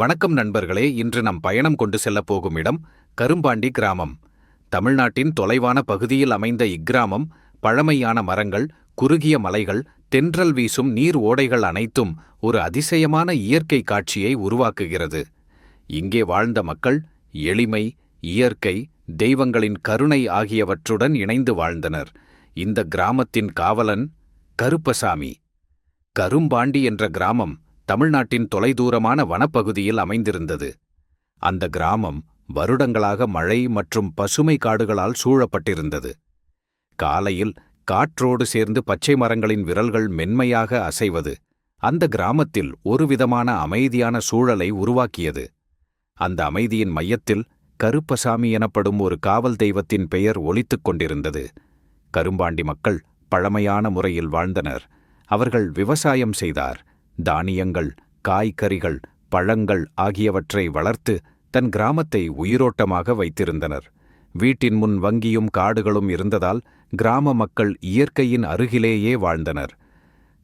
வணக்கம் நண்பர்களே இன்று நம் பயணம் கொண்டு செல்லப் போகும் இடம் கரும்பாண்டி கிராமம். தமிழ்நாட்டின் தொலைவான பகுதியில் அமைந்த இக்கிராமம் பழமையான மரங்கள் குறுகிய மலைகள் தென்றல் வீசும் நீர் ஓடைகள் அனைத்தும் ஒரு அதிசயமான இயற்கை காட்சியை உருவாக்குகிறது. இங்கே வாழ்ந்த மக்கள் எளிமை இயற்கை தெய்வங்களின் கருணை ஆகியவற்றுடன் இணைந்து வாழ்ந்தனர். இந்த கிராமத்தின் காவலன் கருப்பசாமி. கரும்பாண்டி என்ற கிராமம் தமிழ்நாட்டின் தொலைதூரமான வனப்பகுதியில் அமைந்திருந்தது. அந்த கிராமம் வருடங்களாக மழை மற்றும் பசுமை காடுகளால் சூழப்பட்டிருந்தது. காலையில் காற்றோடு சேர்ந்து பச்சை மரங்களின் விரல்கள் மென்மையாக அசைவது அந்த கிராமத்தில் ஒருவிதமான அமைதியான சூழலை உருவாக்கியது. அந்த அமைதியின் மையத்தில் கருப்பசாமி எனப்படும் ஒரு காவல் தெய்வத்தின் பெயர் ஒலித்துக் கொண்டிருந்தது. கரும்பாண்டி மக்கள் பழமையான முறையில் வாழ்ந்தனர். அவர்கள் விவசாயம் செய்தார். தானியங்கள் காய்கறிகள் பழங்கள் ஆகியவற்றை வளர்த்து தன் கிராமத்தை உயிரோட்டமாக வைத்திருந்தனர். வீட்டின் முன் வங்கியும் காடுகளும் இருந்ததால் கிராம மக்கள் இயற்கையின் அருகிலேயே வாழ்ந்தனர்.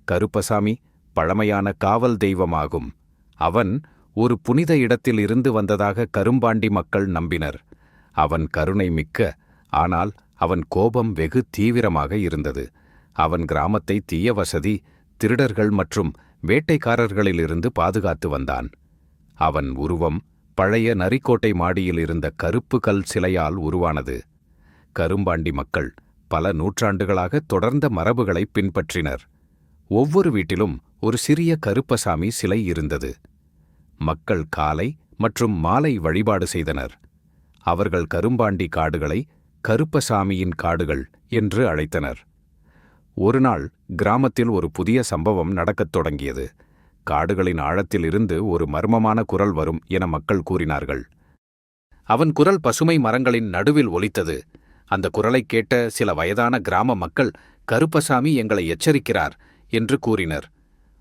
கருப்பசாமி பழமையான காவல் தெய்வமாகும். அவன் ஒரு புனித இடத்தில் இருந்து வந்ததாக கரும்பாண்டி மக்கள் நம்பினர். அவன் கருணை மிக்க ஆனால் அவன் கோபம் வெகு தீவிரமாக இருந்தது. அவன் கிராமத்தை தீய வசதி திருடர்கள் மற்றும் வேட்டைக்காரர்களிலிருந்து பாதுகாத்து வந்தான். அவன் உருவம் பழைய நரிக்கோட்டை மாடியில் இருந்த கருப்பு கல் சிலையால் உருவானது. கரும்பாண்டி மக்கள் பல நூற்றாண்டுகளாக தொடர்ந்த மரபுகளை பின்பற்றினர். ஒவ்வொரு வீட்டிலும் ஒரு சிறிய கருப்பசாமி சிலை இருந்தது. மக்கள் காலை மற்றும் மாலை வழிபாடு செய்தனர். அவர்கள் கரும்பாண்டி காடுகளை கருப்பசாமியின் காடுகள் என்று அழைத்தனர். ஒருநாள் கிராமத்தில் ஒரு புதிய சம்பவம் நடக்கத் தொடங்கியது. காடுகளின் ஆழத்தில் இருந்து ஒரு மர்மமான குரல் வரும் என மக்கள் கூறினார்கள். அவன் குரல் பசுமை மரங்களின் நடுவில் ஒலித்தது. அந்த குரலைக் கேட்ட சில வயதான கிராம மக்கள் கருப்பசாமி எங்களை எச்சரிக்கிறார் என்று கூறினர்.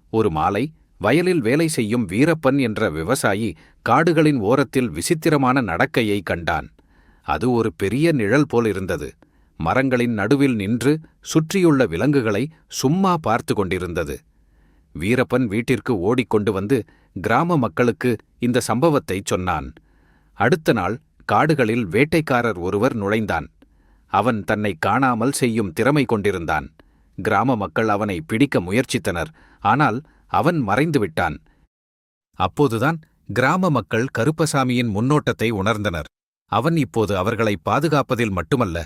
ஒரு மாலை வயலில் வேலை செய்யும் வீரப்பன் என்ற விவசாயி காடுகளின் ஓரத்தில் விசித்திரமான நடக்கையை கண்டான். அது ஒரு பெரிய நிழல் போல் இருந்தது. மரங்களின் நடுவில் நின்று சுற்றியுள்ள விலங்குகளை சும்மா பார்த்து கொண்டிருந்தது. வீரப்பன் வீட்டிற்கு ஓடிக்கொண்டு வந்து கிராம மக்களுக்கு இந்த சம்பவத்தை சொன்னான். அடுத்த நாள் காடுகளில் வேட்டைக்காரர் ஒருவர் நுழைந்தான். அவன் தன்னை காணாமல் செய்யும் திறமை கொண்டிருந்தான். கிராம மக்கள் அவனை பிடிக்க முயற்சித்தனர். ஆனால் அவன் மறைந்து விட்டான். அப்போதுதான் கிராம மக்கள் கருப்பசாமியின் முன்னோட்டத்தை உணர்ந்தனர். அவன் இப்போது அவர்களை பாதுகாப்பதில் மட்டுமல்ல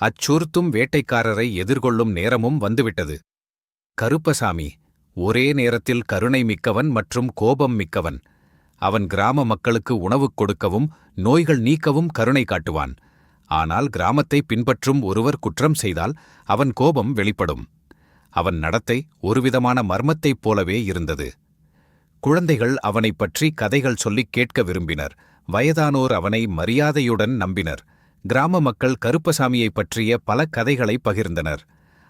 அச்சுறுத்தும் வேட்டைக்காரரை எதிர்கொள்ளும் நேரமும் வந்துவிட்டது. கருப்பசாமி ஒரே நேரத்தில் கருணை மிக்கவன் மற்றும் கோபம் மிக்கவன். அவன் கிராம மக்களுக்கு உணவுக் கொடுக்கவும் நோய்கள் நீக்கவும் கருணை காட்டுவான். ஆனால் கிராமத்தை பின்பற்றும் ஒருவர் குற்றம் செய்தால் அவன் கோபம் வெளிப்படும். அவன் நடத்தை ஒருவிதமான மர்மத்தைப் போலவே இருந்தது. குழந்தைகள் அவனைப் பற்றி கதைகள் சொல்லிக் கேட்க விரும்பினர். வயதானோர் அவனை மரியாதையுடன் நம்பினர். கிராம மக்கள் கருப்பசாமியைப் பற்றிய பல கதைகளை பகிர்ந்தனர்.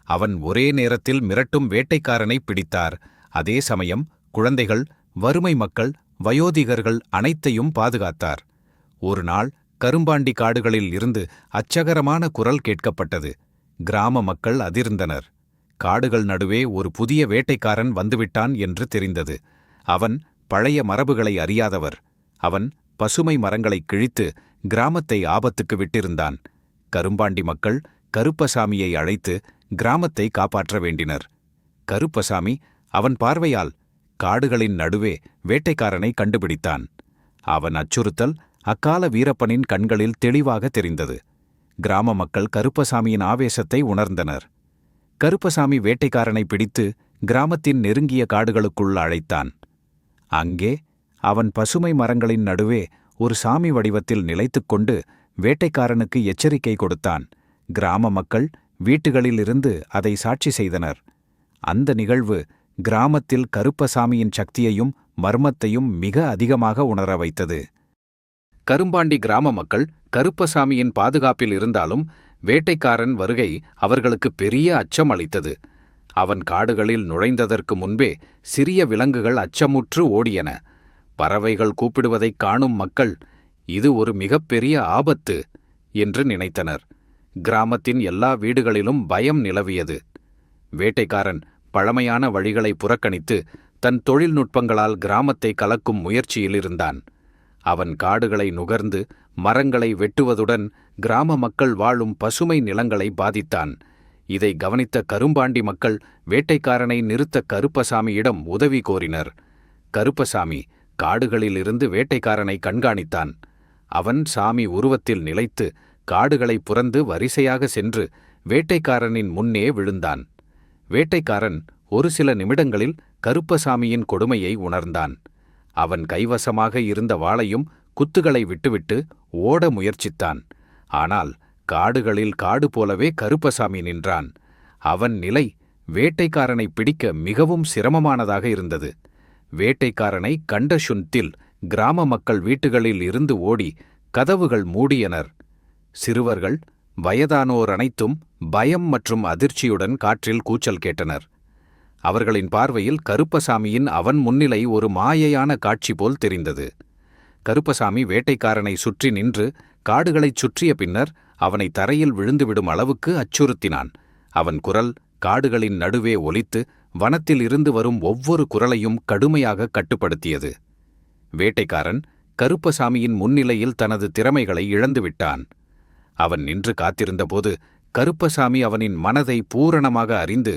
அவன் ஒரே நேரத்தில் மிரட்டும் வேட்டைக்காரனை பிடித்தார். அதே சமயம் குழந்தைகள் வறுமை மக்கள் வயோதிகர்கள் அனைத்தையும் பாதுகாத்தார். ஒரு நாள் கரும்பாண்டி காடுகளில் இருந்து அச்சகரமான குரல் கேட்கப்பட்டது. கிராம மக்கள் அதிர்ந்தனர். காடுகள் நடுவே ஒரு புதிய வேட்டைக்காரன் வந்துவிட்டான் என்று தெரிந்தது. அவன் பழைய மரபுகளை அறியாதவர். அவன் பசுமை மரங்களை கிழித்து கிராமத்தை ஆபத்துக்கு விட்டிருந்தான். கரும்பாண்டி மக்கள் கருப்பசாமியை அழைத்து கிராமத்தை காப்பாற்ற வேண்டினர். கருப்பசாமி அவன் பார்வையால் காடுகளின் நடுவே வேட்டைக்காரனை கண்டுபிடித்தான். அவன் அச்சுறுத்தல் அக்கால வீரப்பனின் கண்களில் தெளிவாக தெரிந்தது. கிராம மக்கள் கருப்பசாமியின் ஆவேசத்தை உணர்ந்தனர். கருப்பசாமி வேட்டைக்காரனை பிடித்து கிராமத்தின் நெருங்கிய காடுகளுக்குள் அழைத்தான். அங்கே அவன் பசுமை மரங்களின் நடுவே ஒரு சாமி வடிவத்தில் நிலைத்துக் கொண்டு வேட்டைக்காரனுக்கு எச்சரிக்கை கொடுத்தான். கிராம மக்கள் வீட்டுகளிலிருந்து அதை சாட்சி செய்தனர். அந்த நிகழ்வு கிராமத்தில் கருப்பசாமியின் சக்தியையும் மர்மத்தையும் மிக அதிகமாக உணர வைத்தது. கரும்பாண்டி கிராம மக்கள் கருப்பசாமியின் பாதுகாப்பில் இருந்தாலும் வேட்டைக்காரன் வருகை அவர்களுக்கு பெரிய அச்சம் அளித்தது. அவன் காடுகளில் நுழைந்ததற்கு முன்பே சிறிய விலங்குகள் அச்சமுற்று ஓடியன. பறவைகள் கூப்பிடுவதைக் காணும் மக்கள் இது ஒரு மிகப்பெரிய ஆபத்து என்று நினைத்தனர். கிராமத்தின் எல்லா வீடுகளிலும் பயம் நிலவியது. வேட்டைக்காரன் பழமையான வழிகளை புறக்கணித்து தன் தொழில்நுட்பங்களால் கிராமத்தை கலக்கும் முயற்சியில் இருந்தான். அவன் காடுகளை நுகர்ந்து மரங்களை வெட்டுவதுடன் கிராம மக்கள் வாழும் பசுமை நிலங்களை பாதித்தான். இதை கவனித்த கரும்பாண்டி மக்கள் வேட்டைக்காரனை நிறுத்த கருப்பசாமியிடம் உதவி கோரினர். கருப்பசாமி காடுகளிலிருந்து வேட்டைக்காரனை கண்காணித்தான். அவன் சாமி உருவத்தில் நிலைத்து காடுகளை புறந்து வரிசையாக சென்று வேட்டைக்காரனின் முன்னே விழுந்தான். வேட்டைக்காரன் ஒரு சில நிமிடங்களில் கருப்பசாமியின் கொடுமையை உணர்ந்தான். அவன் கைவசமாக இருந்த வாளையும் குத்துகளை விட்டுவிட்டு ஓட முயற்சித்தான். ஆனால் காடுகளில் காடு போலவே கருப்பசாமி நின்றான். அவன் நிலை வேட்டைக்காரனை பிடிக்க மிகவும் சிரமமானதாக இருந்தது. வேட்டைக்காரனை கண்ட சுன்த்தில் கிராம மக்கள் வீட்டுகளில் இருந்து ஓடி கதவுகள் மூடியனர். சிறுவர்கள் வயதானோர் அனைத்தும் பயம் மற்றும் அதிர்ச்சியுடன் காற்றில் கூச்சல் கேட்டனர். அவர்களின் பார்வையில் கருப்பசாமியின் அவன் முன்னிலை ஒரு மாயையான காட்சி போல் தெரிந்தது. கருப்பசாமி வேட்டைக்காரனை சுற்றி நின்று காடுகளைச் சுற்றிய பின்னர் அவனை தரையில் விழுந்துவிடும் அளவுக்கு அச்சுறுத்தினான். அவன் குரல் காடுகளின் நடுவே ஒலித்து வனத்தில் இருந்து வரும் ஒவ்வொரு குரலையும் கடுமையாக கட்டுப்படுத்தியது. வேட்டைக்காரன் கருப்பசாமியின் முன்னிலையில் தனது திறமைகளை இழந்துவிட்டான் அவன் நின்று காத்திருந்தபோது கருப்பசாமி அவனின் மனதை பூரணமாக அறிந்து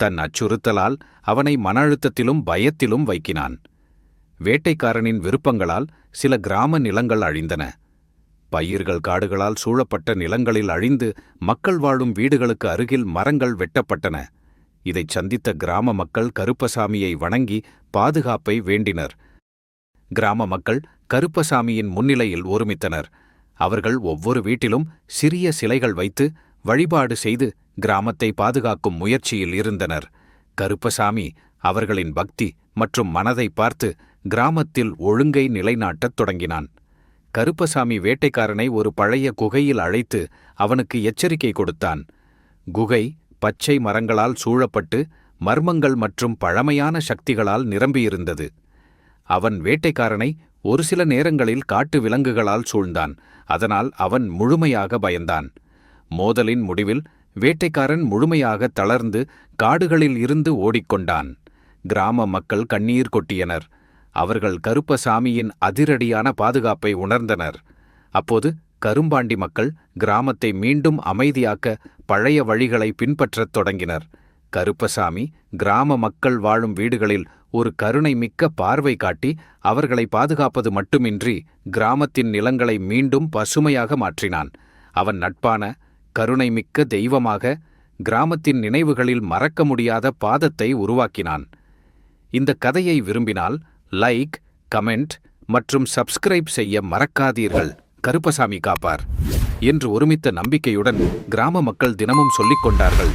தன் அச்சுறுத்தலால் அவனை மன அழுத்தத்திலும் பயத்திலும் வைக்கினான். வேட்டைக்காரனின் விருப்பங்களால் சில கிராம நிலங்கள் அழிந்தன. பயிர்கள் காடுகளால் சூழப்பட்ட நிலங்களில் அழிந்து மக்கள் வாழும் வீடுகளுக்கு அருகில் மரங்கள் வெட்டப்பட்டன. இதைச் சந்தித்த கிராம மக்கள் கருப்பசாமியை வணங்கி பாதுகாப்பை வேண்டினர். கிராம மக்கள் கருப்பசாமியின் முன்னிலையில் ஒருமித்தனர். அவர்கள் ஒவ்வொரு வீட்டிலும் சிறிய சிலைகள் வைத்து வழிபாடு செய்து கிராமத்தை பாதுகாக்கும் முயற்சியில் இருந்தனர். கருப்பசாமி அவர்களின் பக்தி மற்றும் மனதை பார்த்து கிராமத்தில் ஒழுங்கை நிலைநாட்டத் தொடங்கினான். கருப்பசாமி வேட்டைக்காரனை ஒரு பழைய குகையில் அழைத்து அவனுக்கு எச்சரிக்கை கொடுத்தான். குகை பச்சை மரங்களால் சூழப்பட்டு மர்மங்கள் மற்றும் பழமையான சக்திகளால் நிரம்பியிருந்தது. அவன் வேட்டைக்காரனை ஒரு சில நேரங்களில் காட்டு விலங்குகளால் சூழ்ந்தான். அதனால் அவன் முழுமையாக பயந்தான். மோதலின் முடிவில் வேட்டைக்காரன் முழுமையாக தளர்ந்து காடுகளில் இருந்து ஓடிக்கொண்டான். கிராம மக்கள் கண்ணீர் கொட்டியனர். அவர்கள் கருப்பசாமியின் அதிரடியான பாதுகாப்பை உணர்ந்தனர். அப்போது கரும்பாண்டி மக்கள் கிராமத்தை மீண்டும் அமைதியாக்க பழைய வழிகளை பின்பற்றத் தொடங்கினர். கருப்பசாமி கிராம மக்கள் வாழும் வீடுகளில் ஒரு கருணை மிக்க பார்வை காட்டி அவர்களை பாதுகாப்பது மட்டுமின்றி கிராமத்தின் நிலங்களை மீண்டும் பசுமையாக மாற்றினான். அவன் நட்பான கருணை மிக்க தெய்வமாக கிராமத்தின் நினைவுகளில் மறக்க முடியாத பாதத்தை உருவாக்கினான். இந்த கதையை விரும்பினால் லைக் கமெண்ட் மற்றும் சப்ஸ்கிரைப் செய்ய மறக்காதீர்கள். கருப்பசாமி காப்பார் என்று ஒருமித்த நம்பிக்கையுடன் கிராம மக்கள் தினமும் சொல்லிக் கொண்டார்கள்.